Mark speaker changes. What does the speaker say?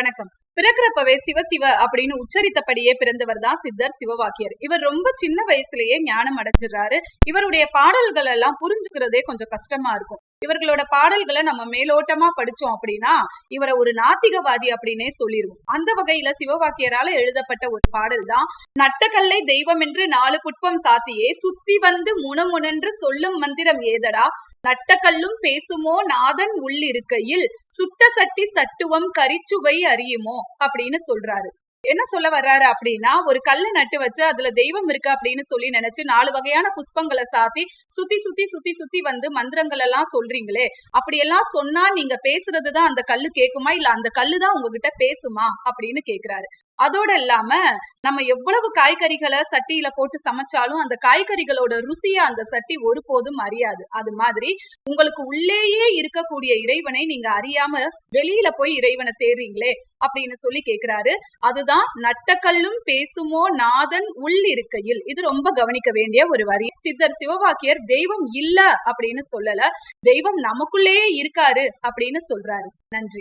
Speaker 1: வணக்கம். பிறக்கிறப்பவே சிவசிவ அப்படின்னு உச்சரித்தபடியே பிறந்தவர் தான் சித்தர் சிவவாக்கியர். இவர் ரொம்ப சின்ன வயசுலயே ஞானம் அடைஞ்சிடுறாரு. இவருடைய பாடல்கள் எல்லாம் புரிஞ்சுக்கிறதே கொஞ்சம் கஷ்டமா இருக்கும். இவர்களோட பாடல்களை நம்ம மேலோட்டமா படிச்சோம் அப்படின்னா இவரை ஒரு நாத்திகவாதி அப்படின்னே சொல்லிருவோம். அந்த வகையில சிவவாக்கியரால எழுதப்பட்ட ஒரு பாடல் தான் நட்டக்கல்லை தெய்வம் என்று நாலு புட்பம் சாத்தியே சுத்தி வந்து முணமுணன்று சொல்லும் மந்திரம் ஏதடா நட்டக்கல்லும் பேசுமோ நாதன் உள்ளிருக்கையில் சுட்ட சட்டி சட்டுவம் கரிச்சுவை அறியுமோ? அப்படின்னு சொல்றாரு. என்ன சொல்ல வர்றாரு அப்படின்னா ஒரு கல்ல நட்டு வச்சு அதுல தெய்வம் இருக்கு அப்படின்னு சொல்லி நினைச்சு நாலு வகையான புஷ்பங்களை சாத்தி சுத்தி சுத்தி சுத்தி சுத்தி வந்து மந்திரங்கள் எல்லாம் சொல்றீங்களே அப்படியெல்லாம் சொன்னா நீங்க பேசுறதுதான் அந்த கல்லு கேக்குமா? இல்ல அந்த கல்லு தான் உங்ககிட்ட பேசுமா? அப்படின்னு கேக்குறாரு. அதோட இல்லாம நம்ம எவ்வளவு காய்கறிகளை சட்டியில போட்டு சமைச்சாலும் அந்த காய்கறிகளோட ருசியை அந்த சட்டி ஒருபோதும் அறியாது. அது மாதிரி உங்களுக்கு உள்ளேயே இருக்கக்கூடிய இறைவனை நீங்க அறியாம வெளியில போய் இறைவனை தேடுறீங்களே அப்படின்னு சொல்லி கேக்குறாரு. அதுதான் நட்டக்கல்லும் பேசுமோ நாதன் உள் இருக்கையில். இது ரொம்ப கவனிக்க வேண்டிய ஒரு வரி. சித்தர் சிவவாக்கியர் தெய்வம் இல்ல அப்படின்னு சொல்லல. தெய்வம் நமக்குள்ளேயே இருக்காரு அப்படின்னு சொல்றாரு. நன்றி.